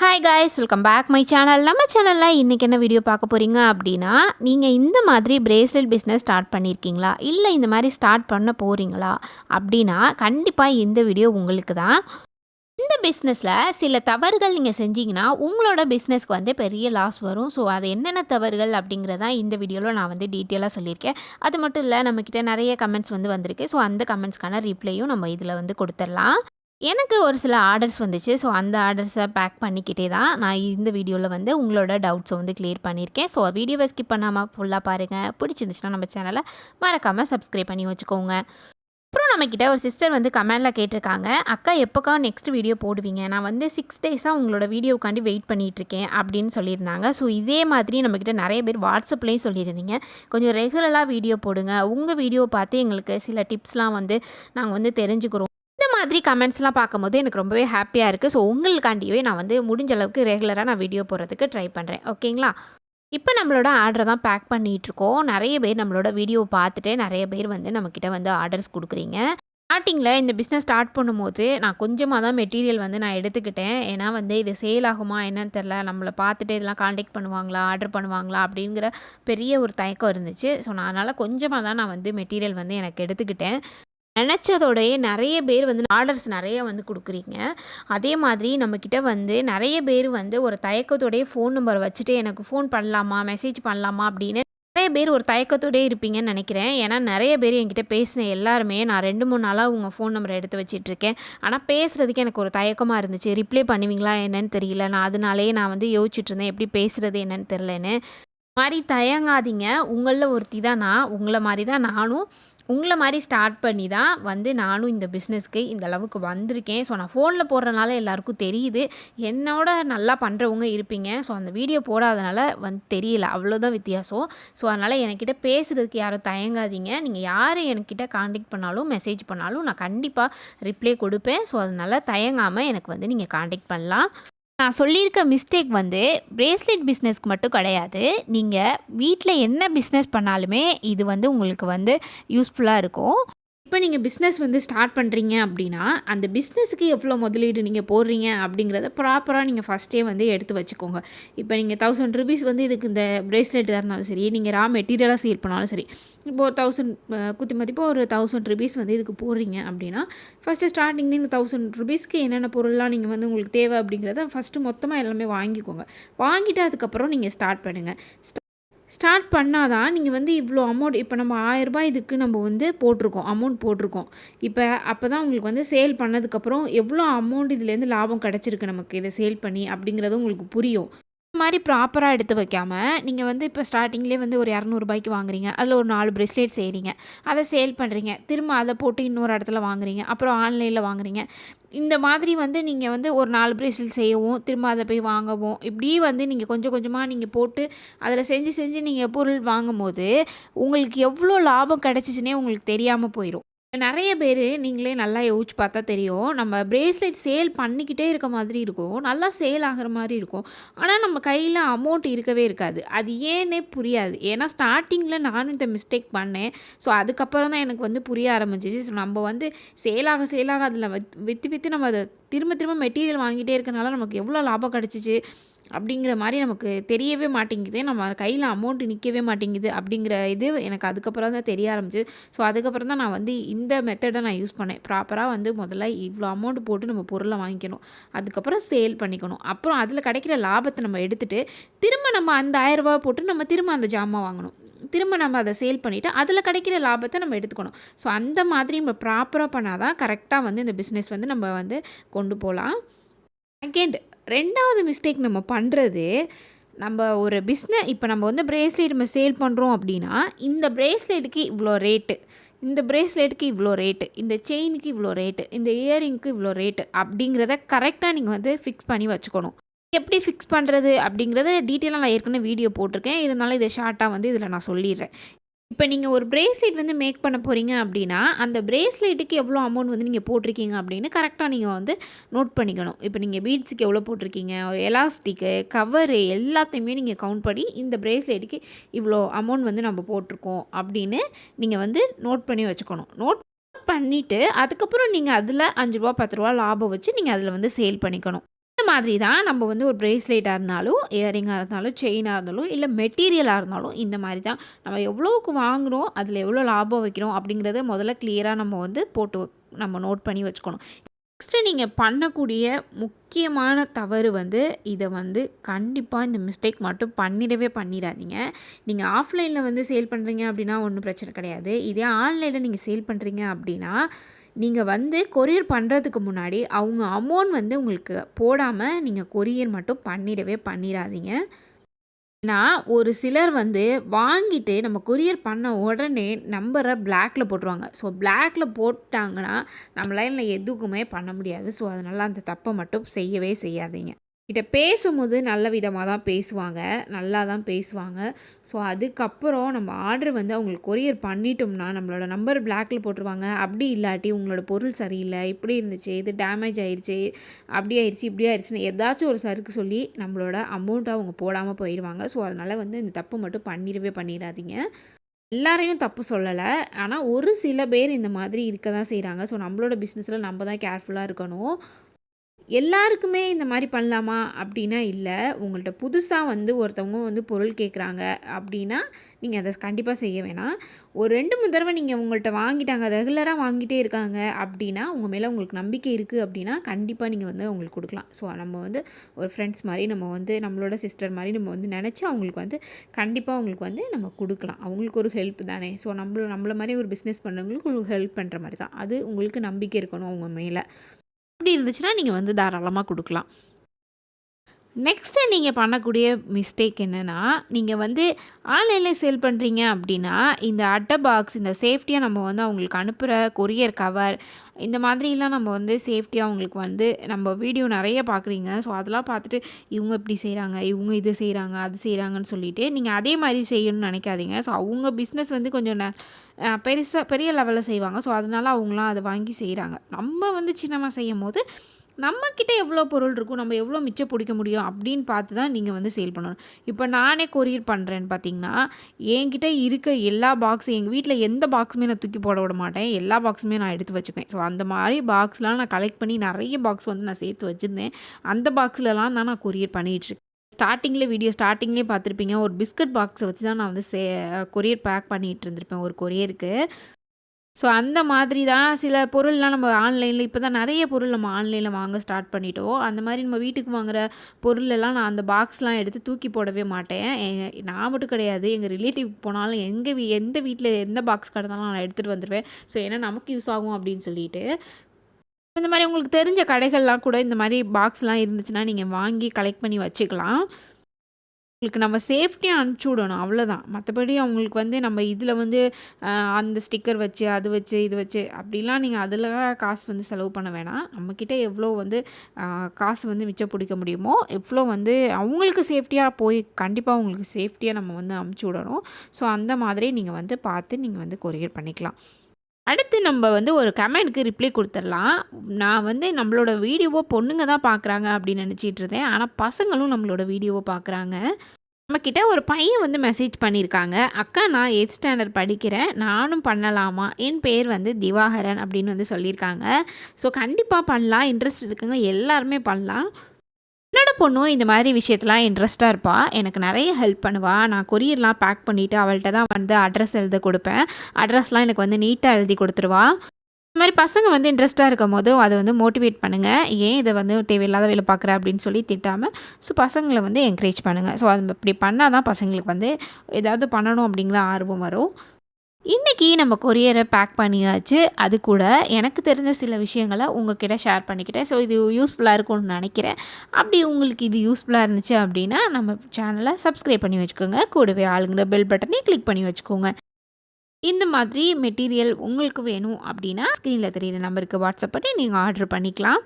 Hi guys welcome back my channel நம்ம சேனலில் இன்றைக்கி என்ன வீடியோ பார்க்க போகிறீங்க அப்படின்னா நீங்கள் இந்த மாதிரி பிரேஸ்லெட் பிஸ்னஸ் ஸ்டார்ட் பண்ணியிருக்கீங்களா இல்லை இந்த மாதிரி ஸ்டார்ட் பண்ண போகிறீங்களா அப்படின்னா கண்டிப்பாக இந்த வீடியோ உங்களுக்கு தான். இந்த பிஸ்னஸில் சில தவறுகள் நீங்கள் செஞ்சீங்கன்னா உங்களோட பிஸ்னஸ்க்கு வந்து பெரிய லாஸ் வரும். ஸோ அது என்னென்ன தவறுகள் அப்படிங்கிறதான் இந்த வீடியோவில் நான் வந்து டீட்டெயிலாக சொல்லியிருக்கேன். அது மட்டும் இல்லை நம்மக்கிட்ட நிறைய கமெண்ட்ஸ் வந்து வந்திருக்கு. ஸோ அந்த கமெண்ட்ஸ்க்கான ரிப்ளையும் நம்ம இதில் வந்து கொடுத்துடலாம். எனக்கு ஒரு சில ஆர்டர்ஸ் வந்துச்சு. ஸோ அந்த ஆர்டர்ஸை பேக் பண்ணிக்கிட்டே தான் நான் இந்த வீடியோவில் வந்து உங்களோட டவுட்ஸை வந்து கிளியர் பண்ணியிருக்கேன். ஸோ வீடியோவை ஸ்கிப் பண்ணாமல் ஃபுல்லாக பாருங்கள் பிடிச்சிருந்துச்சுன்னா நம்ம சேனலை மறக்காமல் சப்ஸ்கிரைப் பண்ணி வச்சுக்கோங்க. அப்புறம் நம்மக்கிட்ட ஒரு சிஸ்டர் வந்து கமெண்டில் கேட்டிருக்காங்க. அக்கா எப்போக்கா நெக்ஸ்ட் வீடியோ போடுவீங்க? நான் வந்து சிக்ஸ் டேஸாக உங்களோட வீடியோக்காண்டி வெயிட் பண்ணிகிட்ருக்கேன் அப்படின்னு சொல்லியிருந்தாங்க. ஸோ இதே மாதிரி நம்மக்கிட்ட நிறைய பேர் வாட்ஸ்அப்லேயும் சொல்லியிருந்தீங்க. கொஞ்சம் ரெகுலராக வீடியோ போடுங்க. உங்கள் வீடியோ பார்த்து எங்களுக்கு சில டிப்ஸ்லாம் வந்து நாங்கள் வந்து தெரிஞ்சுக்கிறோம். மாதிரி கமெண்ட்ஸ்லாம் பார்க்கும்போது எனக்கு ரொம்பவே ஹாப்பியாக இருக்குது ஸோ உங்களுக்காண்டியே நான் வந்து முடிஞ்ச அளவுக்கு ரெகுலராக நான் வீடியோ போடுறதுக்கு ட்ரை பண்ணுறேன் ஓகேங்களா இப்போ நம்மளோட ஆர்டரை தான் பேக் பண்ணிகிட்ருக்கோம் நிறைய பேர் நம்மளோட வீடியோ பார்த்துட்டு நிறைய பேர் வந்து நம்மக்கிட்ட வந்து ஆர்டர்ஸ் கொடுக்குறீங்க. ஸ்டார்டிங்கில் இந்த பிஸ்னஸ் ஸ்டார்ட் பண்ணும்போது நான் கொஞ்சமாக தான் மெட்டீரியல் வந்து நான் எடுத்துக்கிட்டேன். ஏன்னா வந்து இது சேல் ஆகுமா என்னன்னு தெரில நம்மளை பார்த்துட்டு இதெல்லாம் காண்டாக்ட் பண்ணுவாங்களா ஆர்டர் பண்ணுவாங்களா அப்படிங்கிற பெரிய ஒரு தயக்கம் இருந்துச்சு. ஸோ நான் அதனால் கொஞ்சமாக தான் நான் வந்து மெட்டீரியல் வந்து எனக்கு எடுத்துக்கிட்டேன். நினச்சதோடையே நிறைய பேர் வந்து ஆர்டர்ஸ் நிறைய வந்து கொடுக்குறீங்க. அதே மாதிரி நம்மக்கிட்ட வந்து நிறைய பேர் வந்து ஒரு தயக்கத்தோடைய ஃபோன் நம்பர் வச்சுட்டு எனக்கு ஃபோன் பண்ணலாமா மெசேஜ் பண்ணலாமா அப்படின்னு நிறைய பேர் ஒரு தயக்கத்தோடே இருப்பீங்கன்னு நினைக்கிறேன். ஏன்னா நிறைய பேர் என்கிட்ட பேசின எல்லாருமே நான் ரெண்டு மூணு நாளாக உங்கள் ஃபோன் நம்பரை எடுத்து வச்சிட்ருக்கேன் ஆனால் பேசுகிறதுக்கு எனக்கு ஒரு தயக்கமாக இருந்துச்சு. ரிப்ளை பண்ணுவீங்களா என்னன்னு தெரியல. நான் அதனாலேயே நான் வந்து யோசிச்சுட்டு இருந்தேன். எப்படி பேசுகிறது என்னன்னு தெரிலன்னு மாதிரி தயங்காதீங்க. உங்களில் ஒருத்தி தான் நான். உங்களை மாதிரி தான் நானும் உங்களை மாதிரி ஸ்டார்ட் பண்ணி தான் வந்து நானும் இந்த பிஸ்னஸ்க்கு இந்த அளவுக்கு வந்திருக்கேன். ஸோ நான் ஃபோனில் போடுறதுனால எல்லாருக்கும் தெரியுது. என்னோட நல்லா பண்ணுறவங்க இருப்பீங்க. ஸோ அந்த வீடியோ போடாதனால வந்து தெரியல. அவ்வளோதான் வித்தியாசம். ஸோ அதனால் என்கிட்ட பேசுகிறதுக்கு யாரும் தயங்காதீங்க. நீங்கள் யார் என்கிட்ட காண்டாக்ட் பண்ணாலும் மெசேஜ் பண்ணாலும் நான் கண்டிப்பாக ரிப்ளை கொடுப்பேன். ஸோ அதனால் தயங்காமல் எனக்கு வந்து நீங்கள் காண்டாக்ட் பண்ணலாம். நான் சொல்லியிருக்க மிஸ்டேக் வந்து பிரேஸ்லெட் பிஸ்னஸ்க்கு மட்டும் கிடையாது. நீங்கள் வீட்டில் என்ன பிஸ்னஸ் பண்ணாலுமே இது வந்து உங்களுக்கு வந்து யூஸ்ஃபுல்லாக இருக்கும். இப்போ நீங்கள் பிஸ்னஸ் வந்து ஸ்டார்ட் பண்ணுறீங்க அப்படின்னா அந்த பிஸ்னஸுக்கு எவ்வளோ முதலீடு நீங்கள் போடுறீங்க அப்படிங்கிறத ப்ராப்பராக நீங்கள் ஃபஸ்ட்டே வந்து எடுத்து வச்சுக்கோங்க. இப்போ நீங்கள் தௌசண்ட் ருபீஸ் வந்து இதுக்கு இந்த ப்ரேஸ்லெட்டாக இருந்தாலும் சரி நீங்கள் ரா மெட்டீரியலாக சேல் பண்ணாலும் சரி இப்போ ஒரு தௌசண்ட் குத்தி மதிப்பாக ஒரு தௌசண்ட் ருபீஸ் வந்து இதுக்கு போடுறீங்க அப்படின்னா ஃபஸ்ட்டு ஸ்டார்டிங்லேயே இந்த தௌசண்ட் ருபீஸ்க்கு என்னென்ன பொருள்லாம் நீங்கள் வந்து உங்களுக்கு தேவை அப்படிங்கிறத ஃபஸ்ட்டு மொத்தமாக எல்லாமே வாங்கிக்கோங்க. வாங்கிட்டு அதுக்கப்புறம் நீங்கள் ஸ்டார்ட் பண்ணுங்கள் ஸ்டார்ட் பண்ணால் தான் நீங்கள் வந்து இவ்வளோ அமௌண்ட் இப்போ நம்ம ஆயிரரூபா இதுக்கு நம்ம வந்து போட்டிருக்கோம் அமௌண்ட் போட்டிருக்கோம். இப்போ அப்போ தான் உங்களுக்கு வந்து சேல் பண்ணதுக்கப்புறம் எவ்வளோ அமௌண்ட் இதுலேருந்து லாபம் கிடச்சிருக்கு நமக்கு இதை சேல் பண்ணி அப்படிங்கிறது உங்களுக்கு புரியும். மாதிரி ப்ராப்பராக எடுத்து வைக்காமல் நீங்கள் வந்து இப்போ ஸ்டார்டிங்லேயே வந்து ஒரு இரநூறுபாய்க்கு வாங்குறீங்க. அதில் ஒரு நாலு ப்ரெஸ்லெட் செய்கிறீங்க அதை சேல் பண்ணுறீங்க திரும்ப அதை போட்டு இன்னொரு இடத்துல வாங்குறீங்க. அப்புறம் ஆன்லைனில் வாங்குறீங்க. இந்த மாதிரி வந்து நீங்கள் வந்து ஒரு நாலு பிரேஸ்லெட் செய்யவும் திரும்ப அதை போய் வாங்கவும் இப்படி வந்து நீங்கள் கொஞ்சம் கொஞ்சமாக நீங்கள் போட்டு அதில் செஞ்சு செஞ்சு நீங்கள் பொருள் வாங்கும் போது உங்களுக்கு எவ்வளோ லாபம் கிடச்சிச்சின்னே உங்களுக்கு தெரியாமல் போயிடும் நிறைய பேர் நீங்களே நல்லா யோசிச்சு பார்த்தா தெரியும். நம்ம பிரேஸ்லெட் சேல் பண்ணிக்கிட்டே இருக்க மாதிரி இருக்கும். நல்லா சேல் ஆகிற மாதிரி இருக்கும். ஆனால் நம்ம கையில் அமௌண்ட் இருக்கவே இருக்காது. அது ஏன்னே புரியாது. ஏன்னா ஸ்டார்டிங்கில் நானும் இந்த மிஸ்டேக் பண்ணேன். ஸோ அதுக்கப்புறம் தான் எனக்கு வந்து புரிய ஆரம்பிச்சிச்சு. ஸோ நம்ம வந்து சேலாக சேலாக அதில் விற்று விற்று நம்ம அதை திரும்ப திரும்ப மெட்டீரியல் வாங்கிட்டே இருக்கனால நமக்கு எவ்வளோ லாபம் கிடச்சிச்சு? அப்படிங்கிற மாதிரி நமக்கு தெரியவே மாட்டேங்குது. நம்ம கையில் அமௌண்ட் நிற்கவே மாட்டேங்குது அப்படிங்கிற இது எனக்கு அதுக்கப்புறம் தான் தெரிய ஆரம்பிச்சு. ஸோ அதுக்கப்புறம் தான் நான் வந்து இந்த மெத்தடை நான் யூஸ் பண்ணேன். ப்ராப்பராக வந்து முதல்ல இவ்வளோ அமௌண்ட் போட்டு நம்ம பொருளை வாங்கிக்கணும். அதுக்கப்புறம் சேல் பண்ணிக்கணும். அப்புறம் அதில் கிடைக்கிற லாபத்தை நம்ம எடுத்துகிட்டு திரும்ப நம்ம அந்த ஆயிரரூபா போட்டு நம்ம திரும்ப அந்த ஜாமான் வாங்கணும். திரும்ப நம்ம அதை சேல் பண்ணிவிட்டு அதில் கிடைக்கிற லாபத்தை நம்ம எடுத்துக்கணும். ஸோ அந்த மாதிரி நம்ம ப்ராப்பராக பண்ணால் தான் கரெக்டாக வந்து இந்த பிஸ்னஸ் வந்து நம்ம வந்து கொண்டு போகலாம். செகண்ட் ரெண்டாவது மிஸ்டேக் நம்ம பண்ணுறது நம்ம ஒரு பிஸ்னஸ் இப்போ நம்ம வந்து ப்ரேஸ்லெட் நம்ம சேல் பண்ணுறோம் அப்படின்னா இந்த ப்ரேஸ்லெட்டுக்கு இவ்வளோ ரேட்டு இந்த ப்ரேஸ்லெட்டுக்கு இவ்வளோ ரேட்டு இந்த செயினுக்கு இவ்வளோ ரேட்டு இந்த இயரிங்க்கு இவ்வளோ ரேட்டு அப்படிங்கிறத கரெக்டாக நீங்கள் வந்து ஃபிக்ஸ் பண்ணி வச்சுக்கணும். எப்படி ஃபிக்ஸ் பண்ணுறது அப்படிங்கிறத டீட்டெயிலாக நான் ஏற்கனவே வீடியோ போட்டிருக்கேன். இருந்தாலும் இதை ஷார்ட்டாக வந்து இதில் நான் சொல்லிடுறேன். இப்போ நீங்கள் ஒரு ப்ரேஸ்லெட் வந்து மேக் பண்ண போகிறீங்க அப்படின்னா அந்த ப்ரேஸ்லெட்டுக்கு எவ்வளோ அமௌண்ட் வந்து நீங்கள் போட்டிருக்கீங்க அப்படின்னு கரெக்டாக நீங்கள் வந்து நோட் பண்ணிக்கணும். இப்போ நீங்கள் பீட்ஸுக்கு எவ்வளோ போட்டிருக்கீங்க எலாஸ்டிக்கு கவரு எல்லாத்தையுமே நீங்கள் கவுண்ட் பண்ணி இந்த ப்ரேஸ்லெட்டுக்கு இவ்வளோ அமௌண்ட் வந்து நம்ம போட்டிருக்கோம் அப்படின்னு நீங்கள் வந்து நோட் பண்ணி வச்சுக்கணும். நோட் பண்ணிவிட்டு அதுக்கப்புறம் நீங்கள் அதில் அஞ்சு ரூபா பத்து ரூபா லாபம் வச்சு நீங்கள் அதில் வந்து சேல் பண்ணிக்கணும். இந்த மாதிரி தான் நம்ம வந்து ஒரு ப்ரேஸ்லெட்டாக இருந்தாலும் இயரிங்காக இருந்தாலும் செயினாக இருந்தாலும் இல்லை மெட்டீரியலாக இருந்தாலும் இந்த மாதிரி தான் நம்ம எவ்வளோவுக்கு வாங்குகிறோம் அதில் எவ்வளோ லாபம் வைக்கிறோம் அப்படிங்கிறத முதல்ல கிளியராக நம்ம வந்து போட்டு நம்ம நோட் பண்ணி வச்சுக்கணும். நெக்ஸ்ட்டு நீங்கள் பண்ணக்கூடிய முக்கியமான தவறு வந்து இதை வந்து கண்டிப்பாக இந்த மிஸ்டேக் மட்டும் பண்ணிடவே பண்ணிடாதீங்க. நீங்கள் ஆஃப்லைனில் வந்து சேல் பண்ணுறீங்க அப்படின்னா ஒன்றும் பிரச்சனை கிடையாது. இதே ஆன்லைனில் நீங்கள் சேல் பண்ணுறீங்க அப்படின்னா நீங்கள் வந்து கொரியர் பண்ணுறதுக்கு முன்னாடி அவங்க அமௌண்ட் வந்து உங்களுக்கு போடாமல் நீங்கள் கொரியர் மட்டும் பண்ணிடவே பண்ணிடாதீங்க ஏன்னா ஒரு சிலர் வந்து வாங்கிட்டு நம்ம கொரியர் பண்ண உடனே நம்பரை பிளாக்ல போட்டுருவாங்க. ஸோ பிளாக்ல போட்டாங்கன்னா நம்ம லைனில் எதுக்குமே பண்ண முடியாது. ஸோ அதனால் அந்த தப்பை மட்டும் செய்யவே செய்யாதீங்க. கிட்ட பேசும்போது நல்ல விதமாக தான் பேசுவாங்க நல்லா தான் பேசுவாங்க. ஸோ அதுக்கப்புறம் நம்ம ஆர்டர் வந்து அவங்களுக்கு கொரியர் பண்ணிட்டோம்னா நம்மளோட நம்பர் பிளாக்கில் போட்டுருவாங்க. அப்படி இல்லாட்டி உங்களோட பொருள் சரியில்லை இப்படி இருந்துச்சு இது டேமேஜ் ஆயிடுச்சு அப்படி ஆயிடுச்சு இப்படி ஆயிடுச்சுன்னு ஏதாச்சும் ஒரு சருக்கு சொல்லி நம்மளோட அமௌண்ட்டை அவங்க போடாமல் போயிடுவாங்க ஸோ அதனால் வந்து இந்த தப்பு மட்டும் பண்ணிடவே பண்ணிடாதீங்க. எல்லாரையும் தப்பு சொல்லலை. ஆனால் ஒரு சில பேர் இந்த மாதிரி இருக்க தான் செய்கிறாங்க ஸோ நம்மளோட பிஸ்னஸில் நம்ம தான் கேர்ஃபுல்லாக இருக்கணும். எல்லாருக்குமே இந்த மாதிரி பண்ணலாமா அப்படின்னா இல்லை. உங்கள்கிட்ட புதுசாக வந்து ஒருத்தவங்க வந்து பொருள் கேட்குறாங்க அப்படின்னா நீங்கள் அதை கண்டிப்பாக செய்ய வேணாம். ஒரு ரெண்டு மூணு தடவை நீங்கள் உங்கள்கிட்ட வாங்கிட்டாங்க ரெகுலராக வாங்கிட்டே இருக்காங்க அப்படின்னா உங்கள் மேலே உங்களுக்கு நம்பிக்கை இருக்குது அப்படின்னா கண்டிப்பாக நீங்கள் வந்து அவங்களுக்கு கொடுக்கலாம். ஸோ நம்ம வந்து ஒரு ஃப்ரெண்ட்ஸ் மாதிரி நம்ம வந்து நம்மளோட சிஸ்டர் மாதிரி நம்ம வந்து நினச்சி அவங்களுக்கு வந்து கண்டிப்பாக அவங்களுக்கு வந்து நம்ம கொடுக்கலாம். அவங்களுக்கு ஒரு ஹெல்ப் தானே. ஸோ நம்மள நம்மள மாதிரி ஒரு பிஸ்னஸ் பண்ணுறவங்களுக்கு ஒரு ஹெல்ப் பண்ணுற மாதிரி தான். அது உங்களுக்கு நம்பிக்கை இருக்கணும் அவங்க மேலே. அப்படி இருந்துச்சுன்னா நீங்கள் வந்து தாராளமாக கொடுக்கலாம். நெக்ஸ்ட்டு நீங்கள் பண்ணக்கூடிய மிஸ்டேக் என்னென்னா நீங்கள் வந்து ஆன்லைனில் சேல் பண்ணுறீங்க அப்படின்னா இந்த அட்டை பாக்ஸ் இந்த சேஃப்டியாக நம்ம வந்து அவங்களுக்கு அனுப்புகிற கொரியர் கவர் இந்த மாதிரிலாம் நம்ம வந்து சேஃப்டியாக அவங்களுக்கு வந்து நம்ம வீடியோ நிறைய பார்க்குறீங்க. ஸோ அதெல்லாம் பார்த்துட்டு இவங்க இப்படி செய்கிறாங்க இவங்க இது செய்கிறாங்க அது செய்கிறாங்கன்னு சொல்லிட்டு நீங்கள் அதே மாதிரி செய்யணும்னு நினைக்காதீங்க. ஸோ அவங்க பிஸ்னஸ் வந்து கொஞ்சம் பெருசாக பெரிய லெவலில் செய்வாங்க. ஸோ அதனால் அவங்களாம் அதை வாங்கி செய்கிறாங்க நம்ம வந்து சின்னமாக செய்யும் போது நம்மக்கிட்ட எவ்வளோ பொருள் இருக்கும் நம்ம எவ்வளோ மிச்சம் பிடிக்க முடியும் அப்படின்னு பார்த்து தான் நீங்கள் வந்து சேல் பண்ணணும். இப்போ நானே கொரியர் பண்ணுறேன்னு பார்த்தீங்கன்னா என்கிட்ட இருக்க எல்லா பாக்ஸும் எங்கள் வீட்டில் எந்த பாக்ஸுமே நான் தூக்கி போட விட மாட்டேன். எல்லா பாக்ஸுமே நான் எடுத்து வச்சுப்பேன் ஸோ அந்த மாதிரி பாக்ஸ்லாம் நான் கலெக்ட் பண்ணி நிறைய பாக்ஸ் வந்து நான் சேர்த்து வச்சுருந்தேன். அந்த பாக்ஸ்லலாம் தான் நான் கொரியர் பண்ணிகிட்ருக்கேன் ஸ்டார்டிங்கில் வீடியோ ஸ்டார்டிங்லேயே பார்த்துருப்பீங்க. ஒரு பிஸ்கட் பாக்ஸை வச்சு தான் நான் வந்து சே கொரியர் பேக் பண்ணிகிட்டு இருந்திருப்பேன் ஒரு கொரியருக்கு ஸோ அந்த மாதிரி தான் சில பொருள்லாம் நம்ம ஆன்லைனில் இப்போ தான் நிறைய பொருள் நம்ம ஆன்லைனில் வாங்க ஸ்டார்ட் பண்ணிட்டோம். அந்த மாதிரி நம்ம வீட்டுக்கு வாங்குகிற பொருளெல்லாம் நான் அந்த பாக்ஸ்லாம் எடுத்து தூக்கி போடவே மாட்டேன். நான் மட்டும் கிடையாது. எங்கள் ரிலேட்டிவ் போனாலும் எங்கள் வீ எந்த வீட்டில் எந்த பாக்ஸ் கடந்தாலும் நான் எடுத்துகிட்டு வந்துடுவேன் ஸோ ஏன்னா நமக்கு யூஸ் ஆகும் அப்படின்னு சொல்லிட்டு. இந்த மாதிரி உங்களுக்கு தெரிஞ்ச கடைகள்லாம் கூட இந்த மாதிரி பாக்ஸ்லாம் இருந்துச்சுன்னா நீங்கள் வாங்கி கலெக்ட் பண்ணி வச்சுக்கலாம். உங்களுக்கு நம்ம சேஃப்டியாக அனுப்பிச்சி விடணும் அவ்வளோதான் மற்றபடி அவங்களுக்கு வந்து நம்ம இதில் வந்து அந்த ஸ்டிக்கர் வச்சு அது வச்சு இது வச்சு அப்படிலாம் நீங்கள் அதில் காசு வந்து செலவு பண்ண வேணாம். நம்மக்கிட்ட எவ்வளோ வந்து காசு வந்து மிச்சம் பிடிக்க முடியுமோ எவ்வளோ வந்து அவங்களுக்கு சேஃப்டியாக போய் கண்டிப்பாக உங்களுக்கு சேஃப்டியாக நம்ம வந்து அனுப்பிச்சி விடணும். ஸோ அந்த மாதிரி நீங்கள் வந்து பார்த்து நீங்கள் வந்து கொரியர் பண்ணிக்கலாம். அடுத்து நம்ம வந்து ஒரு கமெண்ட்க்கு ரிப்ளை கொடுத்துடலாம். நான் வந்து நம்மளோட வீடியோவை பொண்ணுங்க தான் பார்க்குறாங்க அப்படின்னு நினச்சிட்டு இருந்தேன். ஆனால் பசங்களும் நம்மளோட வீடியோவை பார்க்குறாங்க. நம்மக்கிட்ட ஒரு பையன் வந்து மெசேஜ் பண்ணியிருக்காங்க. அக்கா நான் எயித் ஸ்டாண்டர்ட் படிக்கிறேன். நானும் பண்ணலாமா? என் பேர் வந்து திவாகரன் அப்படின்னு வந்து சொல்லியிருக்காங்க. ஸோ கண்டிப்பாக பண்ணலாம். இன்ட்ரெஸ்ட் இருக்குங்க. எல்லாருமே பண்ணலாம். என்னோட பொண்ணும் இந்த மாதிரி விஷயத்தெலாம் இன்ட்ரெஸ்ட்டாக இருப்பாள் எனக்கு நிறைய ஹெல்ப் பண்ணுவாள் நான் கொரியர்லாம் பேக் பண்ணிவிட்டு அவள்கிட்ட தான் வந்து அட்ரஸ் எழுத கொடுப்பேன். அட்ரஸ்லாம் எனக்கு வந்து நீட்டாக எழுதி கொடுத்துருவா. இந்த மாதிரி பசங்க வந்து இன்ட்ரெஸ்ட்டாக இருக்கும் போது அதை வந்து மோட்டிவேட் பண்ணுங்கள் ஏன் இதை வந்து தேவையில்லாத வேலை பார்க்குற அப்படின்னு சொல்லி திட்டாமல் ஸோ பசங்களை வந்து என்கரேஜ் பண்ணுங்கள் ஸோ அது இப்படி பண்ணால் தான் பசங்களுக்கு வந்து ஏதாவது பண்ணணும் அப்படிங்கிற ஆர்வம் வரும். இன்றைக்கி நம்ம கொரியரை பேக் பண்ணியாச்சு. அது கூட எனக்கு தெரிஞ்ச சில விஷயங்களை உங்ககிட்ட ஷேர் பண்ணிக்கிட்டேன். ஸோ இது யூஸ்ஃபுல்லாக இருக்கும்னு நினைக்கிறேன். அப்படி உங்களுக்கு இது யூஸ்ஃபுல்லாக இருந்துச்சு அப்படின்னா நம்ம சேனலை சப்ஸ்கிரைப் பண்ணி வச்சுக்கோங்க. கூடவே ஆளுங்கிற பெல் பட்டனை கிளிக் பண்ணி வச்சுக்கோங்க. இந்த மாதிரி மெட்டீரியல் உங்களுக்கு வேணும் அப்படின்னா ஸ்க்ரீனில் தெரியிற நம்பருக்கு வாட்ஸ்அப் பண்ணி நீங்கள் ஆர்டர் பண்ணிக்கலாம்.